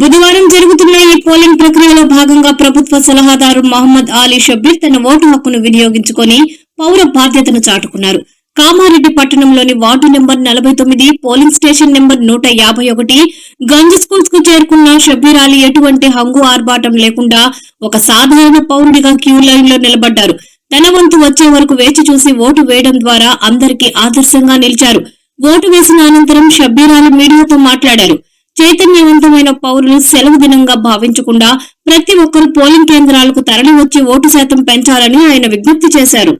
బుధవారం జరుగుతున్న ఈ పోలింగ్ ప్రక్రియలో భాగంగా ప్రభుత్వ సలహాదారు మహమ్మద్ అలీ షబ్బీర్ తన ఓటు హక్కును వినియోగించుకొని పౌర బాధ్యతను చాటుకున్నారు. కామారెడ్డి పట్టణంలోని వార్డు నెంబర్ నలభై తొమ్మిది పోలింగ్ స్టేషన్ నెంబర్ నూట యాభై ఒకటి గంజ్ స్కూల్స్కు చేరుకున్న షబ్బీర్ అలీ ఎటువంటి హంగు ఆర్భాటం లేకుండా ఒక సాధారణ పౌరుడిగా క్యూ లైన్లో నిలబడ్డారు. తన వంతు వచ్చే వరకు వేచి చూసి ఓటు వేయడం ద్వారా అందరికీ ఆదర్శంగా నిలిచారు. ఓటు వేసిన అనంతరం షబ్బీర్ అలీ మీడియాతో మాట్లాడారు. చైతన్యవంతమైన పౌరులు సెలవు దినంగా భావించకుండా ప్రతి ఒక్కరూ పోలింగ్ కేంద్రాలకు తరలి వచ్చి ఓటు శాతం పెంచాలని ఆయన విజ్ఞప్తి చేశారు.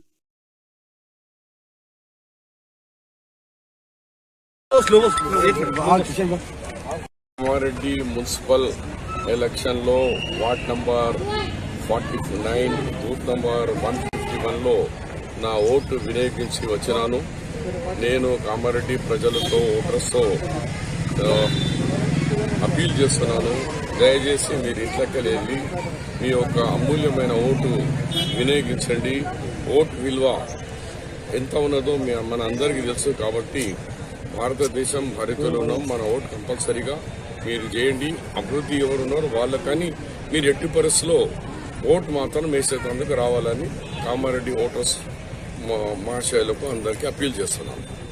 కామారెడ్డి మున్సిపల్ ఎలక్షన్లో ward number forty nine booth number one fifty వన్లో నా ఓటు వినియోగించి వచ్చినాను. నేను కామారెడ్డి ప్రజలతో ఓటర్స్తో అప్పీల్ చేస్తున్నాను. దయచేసి మీరు ఇంట్లోకి వెళ్ళి మీ యొక్క అమూల్యమైన ఓటు వినియోగించండి. ఓటు విలువ ఎంత ఉన్నదో మన అందరికీ తెలుసు కాబట్టి భారతదేశం హరితలో ఉన్నాం. మన ఓటు కంపల్సరీగా మీరు చేయండి. అభివృద్ధి ఎవరున్నారో వాళ్ళకని మీరు ఎట్టి పరిస్థితిలో ఓటు మాత్రం వేసేందుకు రావాలని కామారెడ్డి ఓటర్స్ మా- మహాశయులకు అందరికీ అప్పీల్ చేస్తున్నాను.